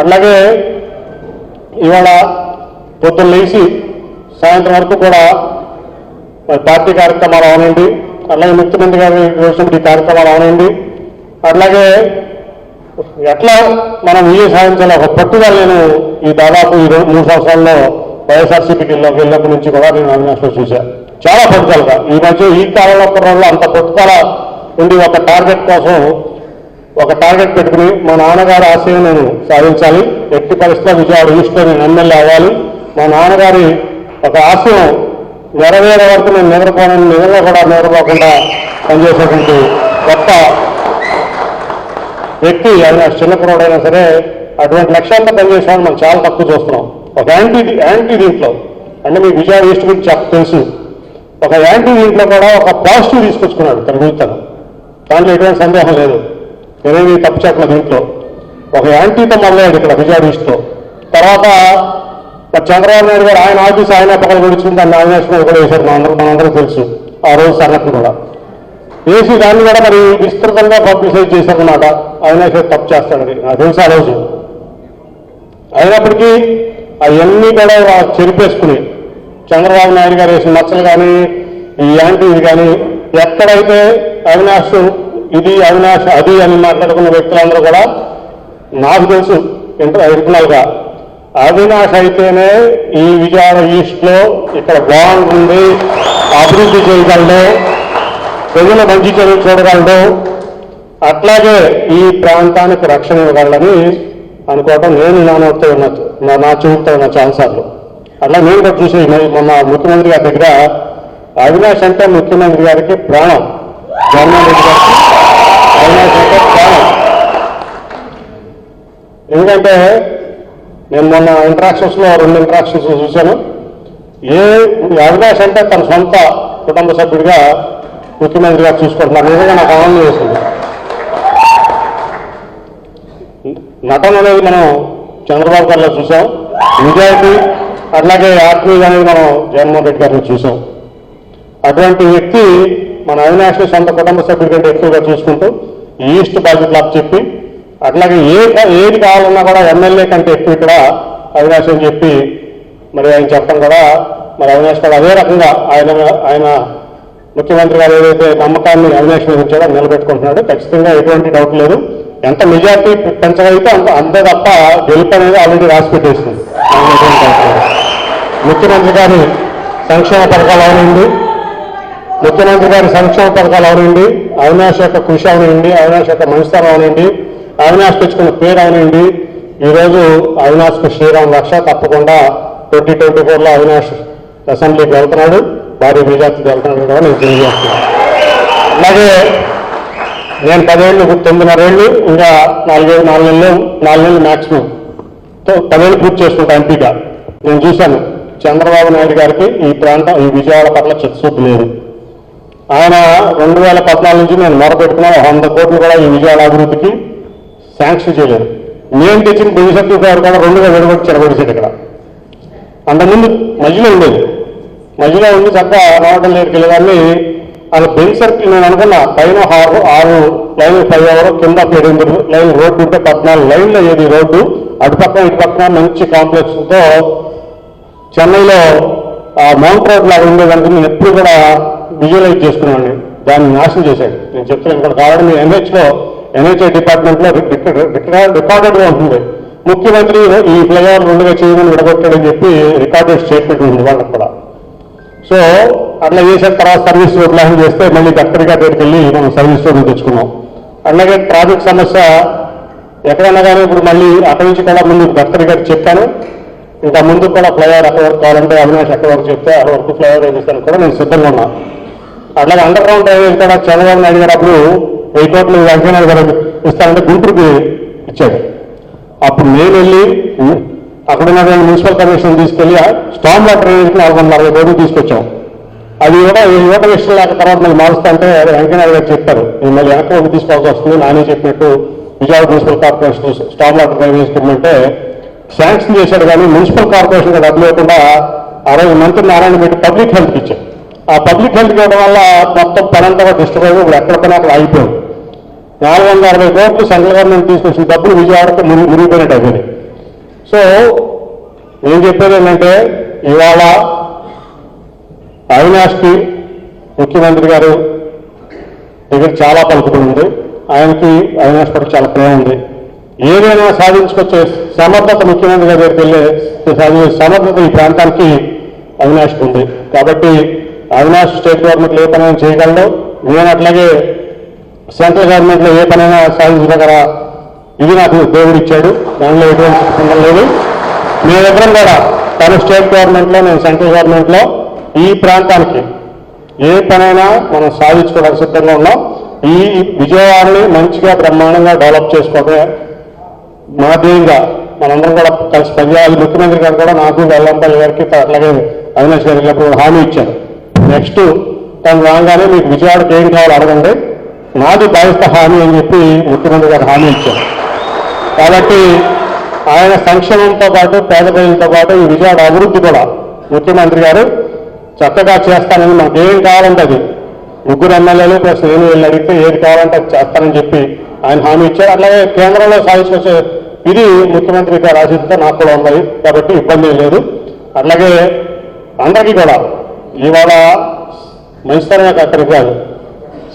అట్లాగే ఇవాళ పొద్దున్న లేచి సాయంత్రం వరకు కూడా మరి పార్టీ కార్యక్రమాలు అవనండి. అలాగే ముఖ్యమంత్రి గారి చేసినప్పుడు కార్యక్రమాలు అవనండి. అట్లాగే ఎట్లా మనం విజయం సాధించాలి? ఒక పట్టుదల నేను ఈ దాదాపు ఈ రెండు మూడు సంవత్సరాల్లో వైఎస్ఆర్సీపీకి వెళ్ళి వెళ్ళినప్పటి నుంచి కూడా నేను అవినాష్లో చూశాను చాలా పట్టుదలగా. ఈ మధ్య ఈ కాలంలో కుర్రోళ్ళు అంత పట్టుదల ఉండి ఒక టార్గెట్ కోసం ఒక టార్గెట్ పెట్టుకుని మా నాన్నగారి ఆశయం నేను సాధించాలి. ఎట్టి పరిస్థితుల్లో విజయవాడ ఈస్ట్లో నేను ఎమ్మెల్యే అవ్వాలి. మా నాన్నగారి ఒక ఆశయం నెరవేరే వరకు నేను నిద్రపోనని నిజంగా కూడా నిద్రపోకుండా పనిచేసేటువంటి గొప్ప వ్యక్తి ఆయన చిన్న సరే అటువంటి లక్ష్యాలతో పనిచేసేవాళ్ళు మనం చాలా తక్కువ చూస్తున్నాం. ఒక యాంటీ యాంటీ దీంట్లో అంటే మీకు విజయవాడ ఈస్ట్ గురించి చెప్ప తెలుసు. ఒక యాంటీ దీంట్లో కూడా ఒక పాజిటివ్ తీసుకొచ్చుకున్నాడు తన జీవితం దాంట్లో ఎటువంటి సందేహం లేదు. నేనేమి తప్పు దీంట్లో ఒక యాంటీతో మొదలయ్యాడు ఇక్కడ విజయవాడ తర్వాత మరి చంద్రబాబు నాయుడు గారు ఆయన ఆఫీస్ ఆయన పక్కన గడిచింది దాన్ని నామినేషన్ కూడా వేశారు మనందరూ మనందరూ తెలుసు ఆ రోజు సంఘటన కూడా. వేసి దాన్ని కూడా మరి విస్తృతంగా పబ్లిసైజ్ చేశారన్నమాట. ఆయన తప్పు చేస్తాడని. నాకు తెలుసు ఆ రోజు. అయినప్పటికీ అవన్నీ కూడా చెరిపేసుకుని చంద్రబాబు నాయుడు గారు వేసిన మచ్చలు కానీ ఈ యాంటీ ఇది కానీ ఎక్కడైతే అవినాష్ ఇది అవినాశ అది అని మాట్లాడుకున్న వ్యక్తులందరూ కూడా నాకు తెలుసు ఇంటర్ ఇంటర్నల్గా అవినాష్ అయితేనే ఈ విజయవాడ ఈస్ట్లో ఇక్కడ బాగుంటుంది అభివృద్ధి చేయగలడు ప్రజల మంచి చర్యలు చూడగలడు అట్లాగే ఈ ప్రాంతానికి రక్షణ ఇవ్వగలని అనుకోవటం నేను నానవుతూ ఉన్నది ఉన్న నా- నా ఉన్న చాలాసార్లు. అట్లా నేను కూడా చూసి మొ- మొన్న ముఖ్యమంత్రి గారి దగ్గర అవినాష్ అంటే ముఖ్యమంత్రి గారికి ప్రాణం. జగన్మోహన్ రెడ్డి గారికి ప్రాణం ఎందుకంటే నేను మొన్న ఇంటరాక్షన్స్లో రెండు ఇంట్రాక్షన్స్ చూశాను. ఏ అవినాష్ అంటే తన సొంత కుటుంబ సభ్యుడిగా ముఖ్యమంత్రిగా చూసుకుంటున్నారు. నిజంగా నాకు ఆనందం వేసింది నటన అనేది మనం చంద్రబాబు గారిలో చూసాం. నిజాయితీ అట్లాగే ఆత్మీయ అనేది మనం జగన్మోహన్ రెడ్డి గారిని చూసాం. అటువంటి వ్యక్తి మన అవినాష్ సొంత కుటుంబ సభ్యుడి కంటే ఎక్కువగా చూసుకుంటూ ఈస్ట్ బాధ్యతలు చెప్పి అట్లాగే ఏ ఏది కావాలన్నా కూడా ఎమ్మెల్యే కంటే ఎక్కువ ఇక్కడ అవినాష్ అని చెప్పి మరి ఆయన చెప్పడం కూడా మరి అవినాష్ కూడా అదే రకంగా ఆయన ఆయన ముఖ్యమంత్రి గారు ఏదైతే నమ్మకాన్ని అవినాష్ మీద ఉంచాడో నిలబెట్టుకుంటున్నాడు. ఖచ్చితంగా ఎటువంటి డౌట్ లేదు. ఎంత మెజార్టీ పెంచగలిగితే అంత అంతే తప్ప గెలుపు అనేది ఆల్రెడీ రాసి పెట్టేసింది. ముఖ్యమంత్రి గారి సంక్షేమ పథకాలు అవనండి. ముఖ్యమంత్రి గారి సంక్షేమ పథకాలు అవనండి అవినాష్ యొక్క కృషి అవనండి అవినాష్ యొక్క మంచితనం అవనండి అవినాష్ తెచ్చుకున్న పేరు అవనండి ఈరోజు అవినాష్కు శ్రీరామ్ రక్ష తప్పకుండా ట్వంటీ ట్వంటీ ఫోర్లో అవినాష్ అసెంబ్లీకి వెళ్తున్నాడు. భారీ మెజార్టీకి వెళ్తున్నాడు కూడా నేను తెలియజేస్తున్నాను. అలాగే నేను పదేళ్ళు తొమ్మిదిన్నరేళ్ళు ఇంకా నాలుగేళ్ళు నాలుగు నెలలు నాలుగు నెలలు మ్యాక్సిమం పదేళ్ళు పూర్తి చేసుకుంటా ఎంపీగా. నేను చూశాను చంద్రబాబు నాయుడు గారికి ఈ ప్రాంతం ఈ విజయవాడ పట్ల చిత్తశుద్ధి లేదు. ఆయన రెండు వేల పద్నాలుగు నుంచి నేను మొరపెట్టుకున్న వంద కోట్లు కూడా ఈ విజయవాడ అభివృద్ధికి శాంక్షన్ చేయలేదు. నేను తెచ్చిన భవిష్యత్తు గారు కూడా రెండుగా విడగొట్టి చెరగొడిసాడు ఇక్కడ. అంతకుముందు మధ్యలో ఉండేది. మధ్యలో ఉండి చక్కగా రావడం దగ్గరికి వెళ్ళేదాన్ని అలా బెంచ్ సర్కిల్ నేను అనుకున్నా. పైన ఆరు ఆరు లైన్ ఫైవ్ అవర్ కింద ఎనిమిది లైన్ రోడ్డు ఉంటే పద్నాలుగు లైన్లు అయ్యేది రోడ్డు. అటు పక్కన ఇటు పక్కన మంచి కాంప్లెక్స్తో చెన్నైలో మౌంట్ రోడ్ లాగా ఉండేదానికి నేను ఎప్పుడు కూడా విజువలైజ్ చేసుకున్నాను దాన్ని నాశనం చేశాడు. నేను చెప్తున్నాను ఇక్కడ కావడం ఎన్హెచ్లో ఎన్హెచ్ఐ డిపార్ట్మెంట్లో రికార్డెడ్గా ఉంటుంది. ముఖ్యమంత్రి ఈ ఫ్లైఓవర్ రెండుగా చేయమని విడగొట్టాడని చెప్పి రికార్డెడ్ స్టేట్మెంట్ ఉంది వాళ్ళకి కూడా. సో అట్లా చేసిన తర్వాత సర్వీస్ రోడ్ ప్లాన్ చేస్తే మళ్ళీ గట్టరిగా దగ్గరికి వెళ్ళి మనం సర్వీస్ రోడ్ తెచ్చుకున్నాం. అలాగే ట్రాఫిక్ సమస్య ఎక్కడైనా కానీ ఇప్పుడు మళ్ళీ అక్కడి నుంచి కూడా ముందు గట్టరి గారికి చెప్పాను. ఇంకా ముందు కూడా ఫ్లైఓవర్ ఎక్కడ వరకు కావాలంటే అవినాష్ ఎక్కడ వరకు చెప్తే అక్కడ వరకు ఫ్లైఓవర్ వేపిస్తాను కూడా నేను సిద్ధంగా ఉన్నా అట్లాగే అండర్ గ్రౌండ్ డ్రైనేజ్ కూడా చంద్రబాబు నాయుడు గారు అప్పుడు వెయ్యి కోట్లు వెంకయ్యనాయుడు గారు ఇస్తానంటే గుంటూరుకి ఇచ్చాడు అప్పుడు నేను వెళ్ళి అక్కడ ఉన్న మున్సిపల్ కమిషన్ తీసుకెళ్ళి స్టామ్ వాటర్ డ్రైనేజ్కి నాలుగు వందల అరవై కోట్లు తీసుకొచ్చాం. అది కూడా ఈ యువత విషయం లేక తర్వాత మళ్ళీ మారుస్తా అంటే వెంకయ్యనాయుడు గారు చెప్పారు. నేను మళ్ళీ వెనక తీసుకోవాల్సి వస్తుంది. నానే చెప్పినట్టు Vijayawada municipal corporation storm water drainage అంటే శాంక్షన్ చేశాడు కానీ మున్సిపల్ కార్పొరేషన్ డబ్బులు లేకుండా అరవై మంత్రి నారాయణ పెట్టి పబ్లిక్ హెల్త్కి ఇచ్చారు. ఆ పబ్లిక్ హెల్త్ ఇవ్వడం వల్ల మొత్తం పనంతగా డిస్టర్బ్ అయ్యి ఇప్పుడు ఎక్కడ పని అక్కడ ఆగిపోయింది నాలుగు వందల అరవై కోట్లు సెంట్రల్ గవర్నమెంట్ తీసుకొచ్చిన డబ్బులు విజయవాడకు మురి మునిగిపోయినట్టు అయిపోయింది సో నేను చెప్పేది ఏంటంటే ఇవాళ అవినాష్కి ముఖ్యమంత్రి గారు దగ్గర చాలా పలుకుతుంది ఆయనకి అవినాష్ పట్ల చాలా ప్రేమ ఉంది. ఏదైనా సాధించుకొచ్చే సమర్థత ముఖ్యమంత్రి గారి దగ్గరికి వెళ్ళే సమర్థత ఈ ప్రాంతానికి అవినాష్కి ఉంది. కాబట్టి అవినాష్ స్టేట్ గవర్నమెంట్లో ఏ పనైనా చేయగలడు. నేను అట్లాగే సెంట్రల్ గవర్నమెంట్లో ఏ పనైనా సాధించగల ఇది నాకు దేవుడు ఇచ్చాడు. దానిలో ఎటువంటి సంబంధం లేదు. మేమిద్దరం కూడా తను స్టేట్ గవర్నమెంట్లో నేను సెంట్రల్ గవర్నమెంట్లో ఈ ప్రాంతానికి ఏ పనైనా మనం సాధించుకోవడానికి సిద్ధంగా ఉన్నాం. ఈ విజయవాడని మంచిగా బ్రహ్మాండంగా డెవలప్ చేసుకోవడమే మా ధ్యేయంగా మనందరం కూడా కలిసి పనిచేయాలి. ముఖ్యమంత్రి గారు కూడా నాకు వెల్లంపల్లి గారికి అట్లాగే అవినాష్ గారికి హామీ ఇచ్చారు. నెక్స్ట్ తను రాగానే మీకు విజయవాడకి ఏం కావాలో అడగండి. నాది బాధ్యత హామీ అని చెప్పి ముఖ్యమంత్రి గారు హామీ ఇచ్చారు. కాబట్టి ఆయన సంక్షేమంతో పాటు పేద ప్రజలతో పాటు ఈ విజయవాడ అభివృద్ధి కూడా ముఖ్యమంత్రి గారు చక్కగా చేస్తానని మనకు ఏం కావాలంటే అది. ముగ్గురు ఎమ్మెల్యేలు ప్లస్ నేను వెళ్ళి అడిగితే ఏది కావాలంటే అది చేస్తానని చెప్పి ఆయన హామీ ఇచ్చారు. అట్లాగే కేంద్రంలో సాధించుకొచ్చే ఇది ముఖ్యమంత్రి గారు ఆశిస్తే నాకు కూడా ఉన్నాయి. కాబట్టి ఇబ్బంది లేదు. అట్లాగే అందరికీ కూడా ఇవాళ మంచితనమే అక్కడికి కాదు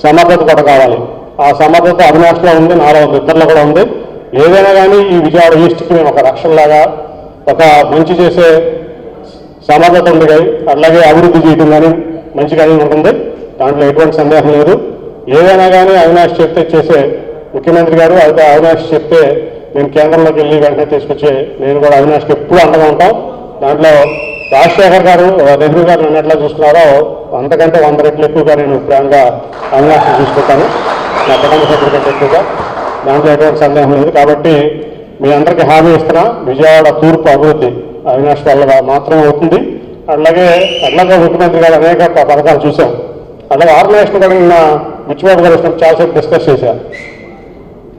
సమర్థత కూడా కావాలి. ఆ సమర్థత అవినాష్లో ఉంది నాలో ఉంది ఇద్దరిలో కూడా ఉంది. ఏదైనా కానీ ఈ విజయవాడ ఈస్ట్కి మేము ఒక రక్షణలాగా ఒక మంచి చేసే సమర్థత ఉంది కానీ అట్లాగే అభివృద్ధి చేయడం కానీ మంచిగానే ఉంటుంది. దాంట్లో ఎటువంటి సందేహం లేదు. ఏదైనా కానీ అవినాష్ చెప్తే చేసే ముఖ్యమంత్రి గారు అయితే అవినాష్ చెప్తే నేను కేంద్రంలోకి వెళ్ళి వెంటనే తీసుకొచ్చి నేను కూడా అవినాష్కి ఎప్పుడు అండగా ఉంటాం. దాంట్లో రాజశేఖర్ గారు నెహ్రూ గారు నన్ను ఎట్లా చూస్తున్నారో అంతకంటే వంద రెట్లు ఎక్కువగా నేను ప్రేమగా అవినాష్ చూసుకుంటాను. నా కుటుంబ సభ్యుల కంటే ఎక్కువగా. దాంట్లో ఎటువంటి సందేహం లేదు. కాబట్టి మీ అందరికీ హామీ ఇస్తున్నా విజయవాడ తూర్పు అభివృద్ధి అవినాష్ వల్ల మాత్రమే అవుతుంది. అట్లాగే అట్లాగే ముఖ్యమంత్రి గారు అనేక పథకాలు చూసాం అలాగే ఆర్గనైజేషన్ కూడా నిన్న విచ్చిబాబు గారు వచ్చినప్పుడు చాలాసేపు డిస్కస్ చేశాను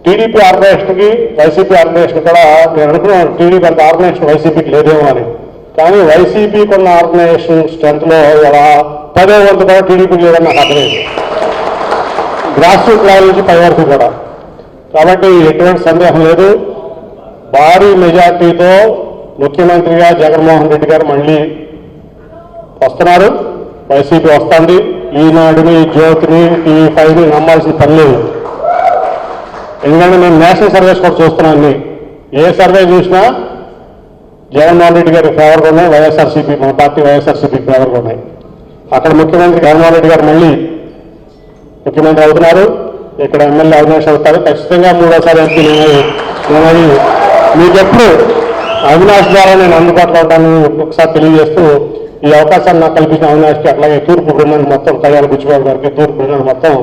టీడీపీ ఆర్గనైజేషన్కి వైసీపీ ఆర్గనైజేషన్ కూడా నేను అనుకున్నాను టీడీపీ అంత ఆర్గనైజేషన్ వైసీపీకి లేదేమో అని. కానీ వైసీపీకి ఉన్న ఆర్గనైజేషన్ స్ట్రెంత్లో ఎలా పదో వంతు కూడా టీడీపీ లేదని నాకు అర్థమైంది గ్రాస్ రూట్ లెవెల్ నుంచి పై వరకు కూడా. కాబట్టి ఎటువంటి సందేహం లేదు. భారీ మెజార్టీతో ముఖ్యమంత్రిగా జగన్మోహన్ రెడ్డి గారు మళ్ళీ వస్తున్నారు. వైసీపీ వస్తుంది. ఈనాడుని జ్యోతిని టీవీ ఫైవ్ని నమ్మాల్సిన పని లేదు. ఎందుకంటే మేము నేషనల్ సర్వేస్ కూడా చూస్తున్నాం ఏ సర్వే చూసినా జగన్మోహన్ రెడ్డి గారి ఫేవర్గా ఉన్నాయి వైఎస్ఆర్సీపీ మా పార్టీ వైఎస్ఆర్సీపీ ఫేవర్గా ఉన్నాయి అక్కడ ముఖ్యమంత్రి జగన్మోహన్ రెడ్డి గారు మళ్ళీ ముఖ్యమంత్రి అవుతున్నారు. ఇక్కడ ఎమ్మెల్యే అవినాష్ అవుతారు. ఖచ్చితంగా మూడోసారి ఎంపీ నేను మీకెప్పుడు అవినాష్ ద్వారా నేను అందుబాటులో ఉంటానని ఒకసారి తెలియజేస్తూ ఈ అవకాశాన్ని నాకు కల్పించిన అవినాష్కి అట్లాగే తూర్పు బృందాన్ని మొత్తం కళ్యాణ గుచ్చిబాబు గారికి తూర్పు బృందాన్ని మొత్తం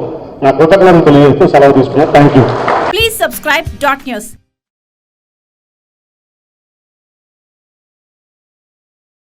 నా కృతజ్ఞతలు తెలియజేస్తూ సెలవు తీసుకున్నాను. Thank you please subscribe dot news